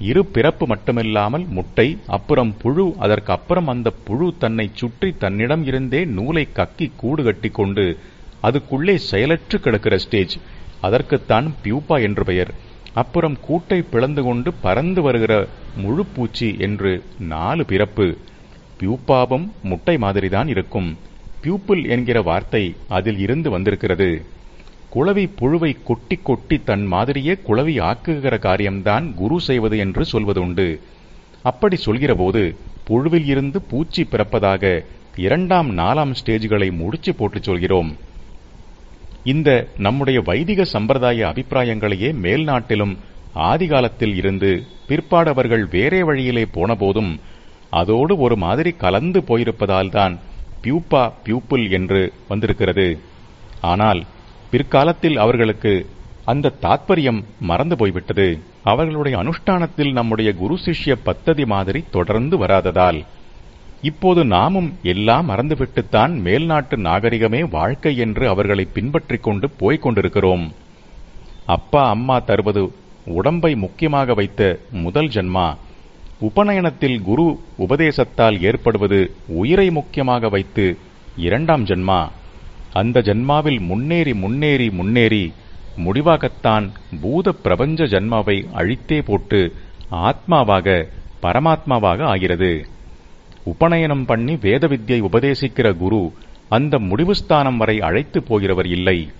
இரு பிறப்பு மட்டுமில்லாமல் முட்டை அப்புறம் புழு அதற்கு அப்புறம் அந்த புழு தன்னை சுற்றி தன்னிடம் இருந்தே நூலை கக்கி கூடு கட்டி கொண்டு அதுக்குள்ளே செயலற்று கிடக்கிற ஸ்டேஜ். அதற்குத்தான் பியூப்பா என்று பெயர். அப்புறம் கூட்டை பிளந்து கொண்டு பறந்து வருகிற முழு பூச்சி என்று நாலு பிறப்பு. பியூப்பாவும் முட்டை மாதிரிதான் இருக்கும். பியூப்பிள் என்கிற வார்த்தை அதில் இருந்து வந்திருக்கிறது. குளவி புழுவை கொட்டி கொட்டி தன் மாதிரியே குளவி ஆக்குகிற காரியம்தான் குரு செய்வது என்று சொல்வதுண்டு. அப்படி சொல்கிறபோது புழுவில் இருந்து பூச்சி பிறப்பதாக இரண்டாம் நாலாம் ஸ்டேஜ்களை முடிச்சு போட்டு சொல்கிறோம். இந்த நம்முடைய வைதிக சம்பிரதாய அபிப்பிராயங்களையே மேல்நாட்டிலும் ஆதிகாலத்தில் இருந்து பிற்பாடவர்கள் வேறே வழியிலே போனபோதும் அதோடு ஒரு மாதிரி கலந்து போயிருப்பதால்தான் பியூப்பா பியூப்பிள் என்று வந்திருக்கிறது. ஆனால் பிற்காலத்தில் அவர்களுக்கு அந்த தாத்பரியம் மறந்து போய்விட்டது. அவர்களுடைய அனுஷ்டானத்தில் நம்முடைய குரு சிஷ்ய பத்ததி மாதிரி தொடர்ந்து வராததால் இப்போது நாமும் எல்லாம் மறந்துவிட்டுத்தான் மேல்நாட்டு நாகரிகமே வாழ்க்கை என்று அவர்களை பின்பற்றிக் கொண்டு போய்க் கொண்டிருக்கிறோம். அப்பா அம்மா தருவது உடம்பை முக்கியமாக வைத்த முதல் ஜென்மா. உபநயனத்தில் குரு உபதேசத்தால் ஏற்படுவது உயிரை முக்கியமாக வைத்து இரண்டாம் ஜென்மா. அந்த ஜன்மாவில் முன்னேறி முன்னேறி முன்னேறி முடிவாகத்தான் பூத பிரபஞ்ச ஜன்மாவை அழித்தே போட்டு ஆத்மாவாக பரமாத்மாவாக ஆகிறது. உபநயனம் பண்ணி வேத வித்யை உபதேசிக்கிற குரு அந்த முடிவு ஸ்தானம் வரை அழைத்து போகிறவர் இல்லை.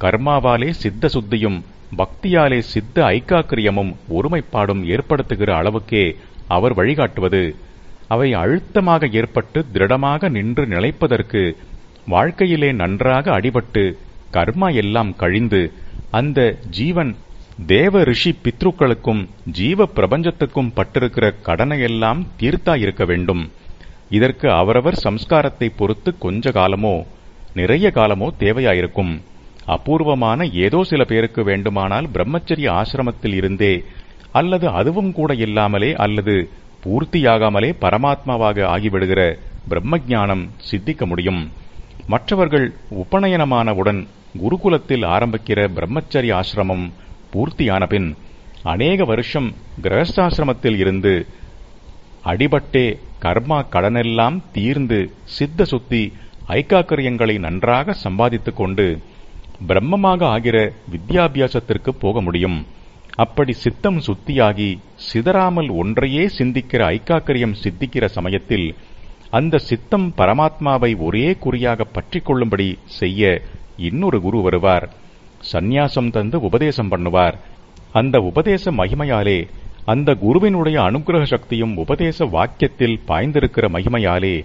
கர்மாவாலே சித்த சுத்தியும் பக்தியாலே சித்த ஐக்காக்கிரியமும் ஒருமைப்பாடும் ஏற்படுத்துகிற அளவுக்கே அவர் வழிகாட்டுவது. அவை அழுத்தமாக ஏற்பட்டு திருடமாக நின்று நிலைப்பதற்கு வாழ்க்கையிலே நன்றாக அடிபட்டு கர்மா எல்லாம் கழிந்து அந்த ஜீவன் தேவ ரிஷி பித்ருக்களுக்கும் ஜீவ பிரபஞ்சத்துக்கும் பட்டிருக்கிற கடனையெல்லாம் தீர்த்தாயிருக்க வேண்டும். இதற்கு அவரவர் சம்ஸ்காரத்தை பொறுத்து கொஞ்ச காலமோ நிறைய காலமோ தேவையாயிருக்கும். அபூர்வமான ஏதோ சில பேருக்கு வேண்டுமானால் பிரம்மச்சரிய ஆசிரமத்தில் இருந்தே அல்லது அதுவும் கூட இல்லாமலே அல்லது பூர்த்தியாகாமலே பரமாத்மாவாக ஆகிவிடுகிற பிரம்மஞானம் சித்திக்க முடியும். மற்றவர்கள் உபநயனமானவுடன் குருகுலத்தில் ஆரம்பிக்கிற பிரம்மச்சரி ஆசிரமம் பூர்த்தியான பின் அநேக வருஷம் கிரகஸ்தாசிரமத்தில் இருந்து அடிபட்டே கர்மா கடனெல்லாம் தீர்ந்து சித்த சுத்தி ஐக்காக்கரியங்களை நன்றாக சம்பாதித்துக் கொண்டு பிரம்மமாக ஆகிற வித்யாபியாசத்திற்கு போக முடியும். அப்படி சித்தம் சுத்தியாகி சிதறாமல் ஒன்றையே சிந்திக்கிற ஐக்காக்கரியம் சித்திக்கிற சமயத்தில் அந்த சித்தம் பரமாத்மாவை ஒரே குறியாக பற்றிக் கொள்ளும்படி செய்ய இன்னொரு குரு வருவார். சந்நியாசம் தந்து உபதேசம் பண்ணுவார். அந்த உபதேச மகிமையாலே அந்த குருவினுடைய அனுகிரக சக்தியும் உபதேச வாக்கியத்தில் பாய்ந்திருக்கிற மகிமையாலே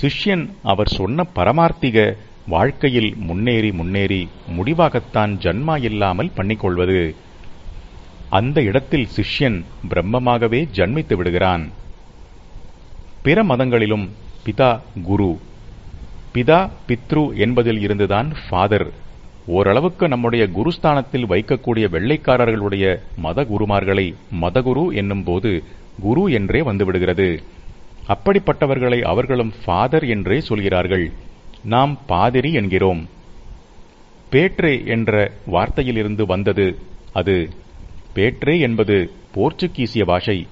சிஷ்யன் அவர் சொன்ன பரமார்த்திக வாழ்க்கையில் முன்னேறி முன்னேறி முடிவாகத்தான் ஜன்மா இல்லாமல் பண்ணிக்கொள்வது. அந்த இடத்தில் சிஷ்யன் பிரம்மமாகவே ஜன்மித்து விடுகிறான். பிற மதங்களிலும் பிதா குரு. பிதா பித்ரு என்பதில் இருந்துதான் ஃபாதர். ஓரளவுக்கு நம்முடைய குருஸ்தானத்தில் வைக்கக்கூடிய வெள்ளைக்காரர்களுடைய மத குருமார்களை மதகுரு என்னும் போது குரு என்றே வந்துவிடுகிறது. அப்படிப்பட்டவர்களை அவர்களும் ஃபாதர் என்றே சொல்கிறார்கள். நாம் பாதிரி என்கிறோம். பேட்ரே என்ற வார்த்தையிலிருந்து வந்தது அது. பேட்ரே என்பது போர்ச்சுகீசிய பாஷை.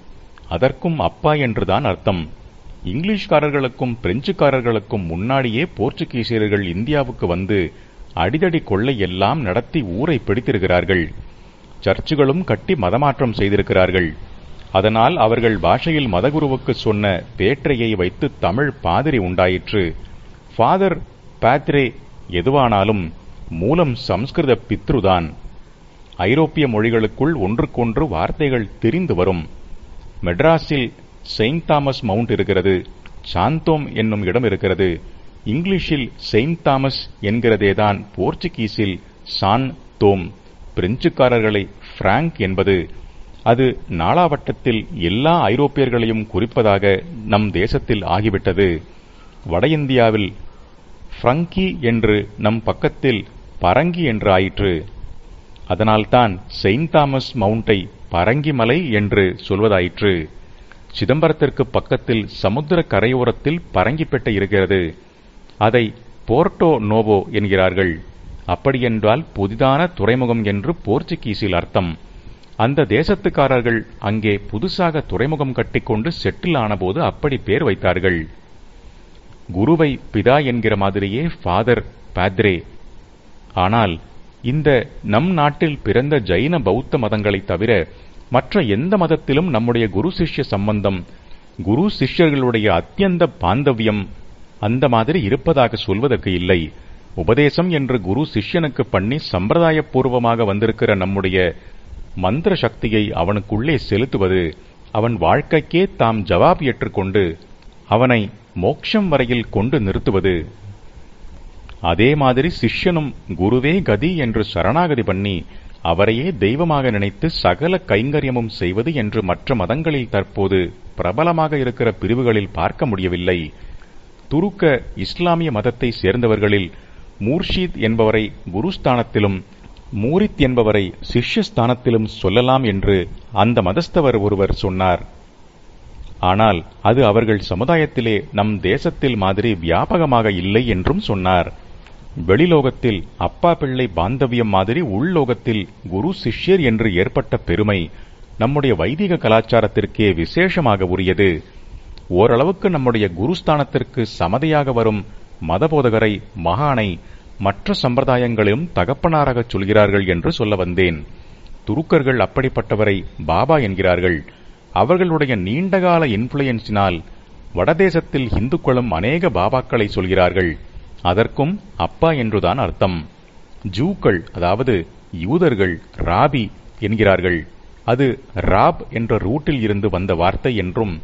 அதற்கும் அப்பா என்றுதான் அர்த்தம். இங்கிலீஷ்காரர்களுக்கும் பிரெஞ்சுக்காரர்களுக்கும் முன்னாடியே போர்ச்சுகீசியர்கள் இந்தியாவுக்கு வந்து அடிதடி கொள்ளை எல்லாம் நடத்தி ஊரை பிடித்திருக்கிறார்கள். சர்ச்சுகளும் கட்டி மதமாற்றம் செய்திருக்கிறார்கள். அதனால் அவர்கள் பாஷையில் மதகுருவுக்கு சொன்ன பேற்றையை வைத்து தமிழ் பாதிரி உண்டாயிற்று. ஃபாதர் பாத்ரே எதுவானாலும் மூலம் சம்ஸ்கிருத பித்ருதான். ஐரோப்பிய மொழிகளுக்குள் ஒன்றுக்கொன்று வார்த்தைகள் தெரிந்து வரும். மெட்ராஸில் செயின்ட் தாமஸ் மவுண்ட் இருக்கிறது. சாந்தோம் என்னும் இடம் இருக்கிறது. இங்கிலீஷில் செயின்ட் தாமஸ் என்கிறதேதான் போர்ச்சுகீஸில் சான் தோம் பிரெஞ்சுக்காரர்களை பிராங்க் என்பது. அது நாளாவட்டத்தில் எல்லா ஐரோப்பியர்களையும் குறிப்பதாக நம் தேசத்தில் ஆகிவிட்டது. வட இந்தியாவில் ஃப்ரங்கி என்று நம் பக்கத்தில் பரங்கி என்று ஆயிற்று அதனால்தான் செயின்ட் தாமஸ் மவுண்டை பரங்கிமலை என்று சொல்வதாயிற்று. சிதம்பரத்திற்கு பக்கத்தில் சமுத்திர கரையோரத்தில் பரங்கிப்பேட்டை இருக்கிறது. அதை போர்ட்டோ நோவோ என்கிறார்கள். அப்படியென்றால் புதிதான துறைமுகம் என்று போர்ச்சுகீஸில் அர்த்தம். அந்த தேசத்துக்காரர்கள் அங்கே புதுசாக துறைமுகம் கட்டிக்கொண்டு செட்டில் ஆனபோது அப்படி பேர் வைத்தார்கள். குருவை பிதா என்கிற மாதிரியே ஃபாதர் பாத்ரே. ஆனால் இந்த நம் நாட்டில் பிறந்த ஜைன பௌத்த மதங்களைத் தவிர மற்ற எந்த மதத்திலும் நம்முடைய குரு சிஷ்ய சம்பந்தம் குரு சிஷ்யர்களுடைய அத்தியந்த பாந்தவியம் அந்த மாதிரி இருப்பதாக சொல்வதற்கு இல்லை. உபதேசம் என்று குரு சிஷ்யனுக்கு பண்ணி சம்பிரதாயபூர்வமாக வந்திருக்கிற நம்முடைய மந்திர சக்தியை அவனுக்குள்ளே செலுத்துவது அவன் வாழ்க்கைக்கே தாம் ஜவாப் ஏற்றுக்கொண்டு அவனை மோட்சம் வரையில் கொண்டு நிறுத்துவது. அதே மாதிரி சிஷ்யனும் குருவே கதி என்று சரணாகதி பண்ணி அவரையே தெய்வமாக நினைத்து சகல கைங்கரியமும் செய்வது என்று மற்ற மதங்களில் தற்போது பிரபலமாக இருக்கிற பிரிவுகளில் பார்க்க முடியவில்லை. துருக்க இஸ்லாமிய மதத்தை சேர்ந்தவர்களில் மூர்ஷித் என்பவரை குருஸ்தானத்திலும் மூரித் என்பவரை சிஷ்யஸ்தானத்திலும் சொல்லலாம் என்று அந்த மதஸ்தவர் ஒருவர் சொன்னார். ஆனால் அது அவர்கள் சமுதாயத்திலே நம் தேசத்தில் மாதிரி வியாபகமாக இல்லை என்றும் சொன்னார். வெளிலோகத்தில் அப்பா பிள்ளை பாந்தவியம் மாதிரி உள்லோகத்தில் குரு சிஷ்யர் என்று ஏற்பட்ட பெருமை நம்முடைய வைதிக கலாச்சாரத்திற்கே விசேஷமாக உரியது. ஓரளவுக்கு நம்முடைய குருஸ்தானத்திற்கு சமதையாக வரும் மதபோதகரை மகானை மற்ற சம்பிரதாயங்களிலும் தகப்பனாராகச் சொல்கிறார்கள் என்று சொல்ல வந்தேன். துருக்கர்கள் அப்படிப்பட்டவரை பாபா என்கிறார்கள். அவர்களுடைய நீண்டகால இன்ஃபுளுயன்ஸினால் வடதேசத்தில் இந்துக்களும் அநேக பாபாக்களை சொல்கிறார்கள். அதற்கும் அப்பா என்றுதான் அர்த்தம். ஜூக்கள் அதாவது யூதர்கள் ராபி என்கிறார்கள். அது ராப் என்ற ரூட்டில் இருந்து வந்த வார்த்தை என்றும்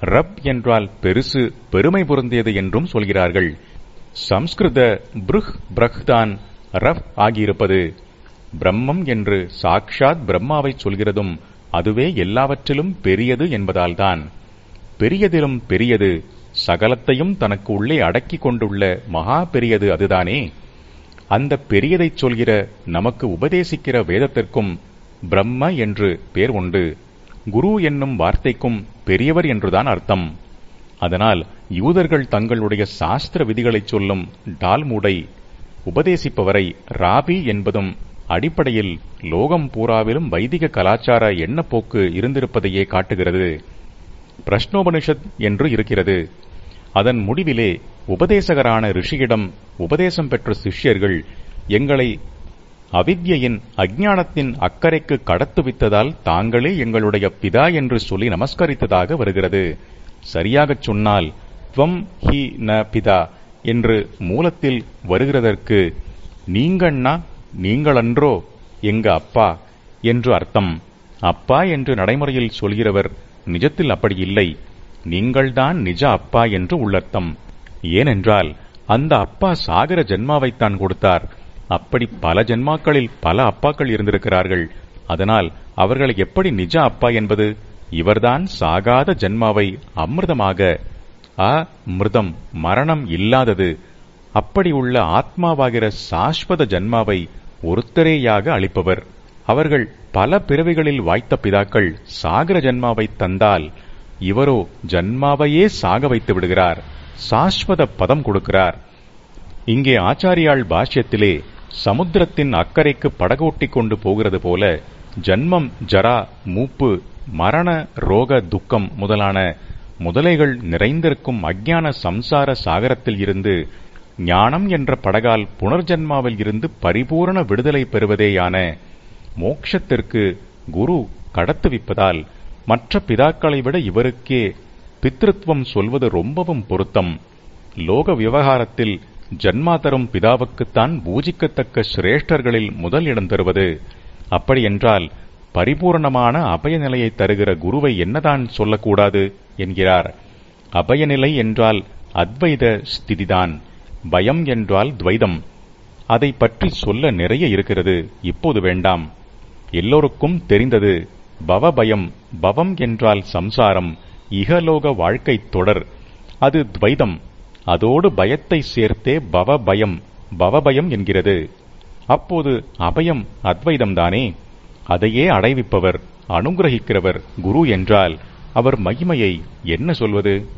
ரப் என்றால் பெருசு பெருமை பொருந்தியது என்றும் சொல்கிறார்கள். சம்ஸ்கிருத புருஹ் பிரஹ்தான் ரப் ஆகியிருப்பது. பிரம்மம் என்று சாக்ஷாத் பிரம்மாவை சொல்கிறதும் அதுவே எல்லாவற்றிலும் பெரியது என்பதால்தான். பெரியதிலும் பெரியது சகலத்தையும் தனக்கு உள்ளே அடக்கிக் கொண்டுள்ள மகா பெரியது அதுதானே? அந்த பெரியதைச் சொல்கிற நமக்கு உபதேசிக்கிற வேதத்திற்கும் பிரம்ம என்று பேர் உண்டு. குரு என்னும் வார்த்தைக்கும் பெரியவர் என்றுதான் அர்த்தம். அதனால் யூதர்கள் தங்களுடைய சாஸ்திர விதிகளைச் சொல்லும் டால்மூடை உபதேசிப்பவரை ராபி என்பதும் அடிப்படையில் லோகம் பூராவிலும் வைதிக கலாச்சார எண்ணப்போக்கு இருந்திருப்பதையே காட்டுகிறது. பிரஷ்னோபனிஷத் என்று இருக்கிறது. அதன் முடிவிலே உபதேசகரான ரிஷியிடம் உபதேசம் பெற்ற சிஷ்யர்கள் எங்களை அவித்யின் அஜானத்தின் அக்கறைக்கு கடத்துவித்ததால் தாங்களே எங்களுடைய பிதா என்று சொல்லி நமஸ்கரித்ததாக வருகிறது. சரியாகச் சொன்னால் துவம் ஹி ந பிதா என்று மூலத்தில் வருகிறதற்கு நீங்கண்ணா நீங்களன்றோ எங்க அப்பா என்று அர்த்தம். அப்பா என்று நடைமுறையில் சொல்கிறவர் நிஜத்தில் அப்படி இல்லை. நீங்கள்தான் நிஜ அப்பா என்று உள்ளர்த்தம். ஏனென்றால் அந்த அப்பா சாகர ஜென்மாவைத்தான் கொடுத்தார். அப்படி பல ஜென்மாக்களில் பல அப்பாக்கள் இருந்திருக்கிறார்கள். அதனால் அவர்களை எப்படி நிஜ அப்பா என்பது? இவர்தான் சாகாத ஜென்மாவை அமிர்தமாக அமிர்தம் மரணம் இல்லாதது. அப்படி உள்ள ஆத்மாவாகிற சாஸ்வத ஜென்மாவை ஒருத்தரேயாக அளிப்பவர். அவர்கள் பல பிறவிகளில் வாய்த்த பிதாக்கள் சாகர ஜென்மாவை தந்தால் இவரோ ஜன்மாவையே சாக வைத்து விடுகிறார். சாஸ்வத பதம் கொடுக்கிறார். இங்கே ஆச்சாரியாள் பாஷ்யத்திலே சமுத்திரத்தின் அக்கறைக்கு படகோட்டி கொண்டு போகிறது போல ஜன்மம் ஜரா மூப்பு மரண ரோக துக்கம் முதலான முதலைகள் நிறைந்திருக்கும் அஜ்ஞான சம்சார சாகரத்தில் இருந்து ஞானம் என்ற படகால் புனர்ஜன்மாவில் இருந்து பரிபூரண விடுதலை பெறுவதேயான மோக்ஷத்திற்கு குரு கடத்துவிப்பதால் மற்ற பிதாக்களை விட இவருக்கே பித்ருத்வம் சொல்வது ரொம்பவும் பொருத்தம். லோக விவகாரத்தில் ஜன்மா தரும் பிதாவுக்குத்தான் பூஜிக்கத்தக்க சிரேஷ்டர்களில் முதல் இடம் தருவது. அப்படியென்றால் பரிபூரணமான அபயநிலையை தருகிற குருவை என்னதான் சொல்லக்கூடாது என்கிறார். அபயநிலை என்றால் அத்வைத ஸ்திதிதான் பயம் என்றால் துவைதம். அதை பற்றி சொல்ல நிறைய இருக்கிறது இப்போது வேண்டாம். எல்லோருக்கும் தெரிந்தது பவபயம் பவம் என்றால் சம்சாரம் இகலோக வாழ்க்கை தொடர். அது துவைதம் அதோடு பயத்தை சேர்த்தே பவபயம் பவபயம் என்கிறது. அப்போது அபயம் அத்வைதம்தானே? அதையே அடைவிப்பவர் அனுகிரகிக்கிறவர் குரு என்றால் அவர் மகிமையை என்ன சொல்வது?